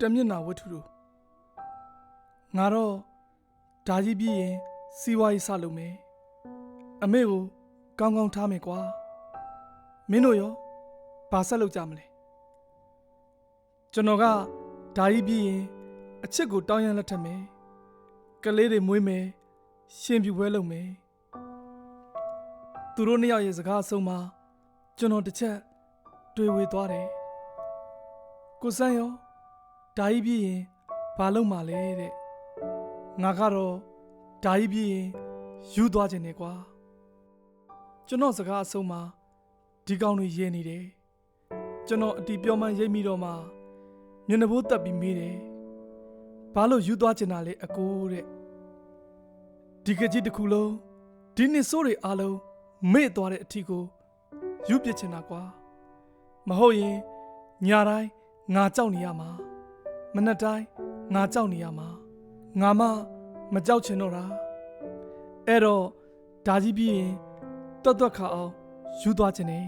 တမျက်နာဝတ္ထုတို့ငါတော့ဓာကြီးပြီးရင်စီးပွားရေးစလုပ်မယ်အမေကိုကောင်းကောင်းထားမယ်ကွာမင်းတို့ရောဘာဆက်လုပ်ကြမလဲကျွန်တော်ကဓာကြီးပြီးရင်အချစ်ကိုတောင်းရမ်းလက်ထပ်မယ်ကလေးတွေမွေးမယ်ရှင်ပြူပွဲလုပ်မယ်သူတို့နှစ်ယောက်ရဲ့စကားအဆုံးမှာကျွန်တော်တစ်ချက် တွေးဝေသွားတယ်ကိုစန်းရော ဓာကြီးပြီးရင်ဘာလုပ်မှာလဲတဲ့ငါကတော့ဓာကြီးပြီးရင်ယူသွားခြင်းနဲ့ကွာကျွန်တော်စကားအဆုံးမှာဒီကောင်တွေရဲနေတယ်ကျွန်တော်အတီပြောမှရိပ်မိတော့မှမျက်နှာပိုးတက်ပြီးမေးတယ်ဘာလို့ယူသွားခြင်းတာလဲအကိုတဲ့ဒီကကြီးတစ်ခုလုံးဒီနှစ်ဆိုးတွေအားလုံးမေ့သွားတဲ့အထီကိုယူပစ်ချင်တာကွာမဟုတ်ရင်ညာတိုင်းငါကြောက်နေရမှာ မနှက်တိုင်းငါကြောက်နေရမှာငါမမကြောက်ချင်တော့တာအဲ့တော့ဓာကြီးပြီးရင်တွတ်တွတ်ခါအောင်ယူသွားခြင်းနဲ့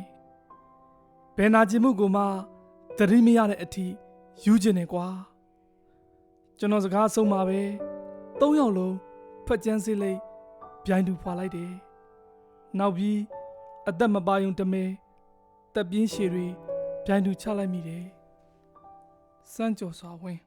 ဘယ်နာကျင်မှုကိုမှသတိမရတဲ့အထိယူခြင်းနဲ့ကွာကျွန်တော်စကားဆုံးပါပဲ၃ယောက်လုံးဖက်ကျန်းစေးလေးပြိုင်တူဖွာလိုက်တယ်နောက်ပြီးအသက်မပါယုံတမဲတက်ပြင်းရှည်တွေပြိုင်တူချလိုက်မိတယ် စမ်းကြော်စွာဝင်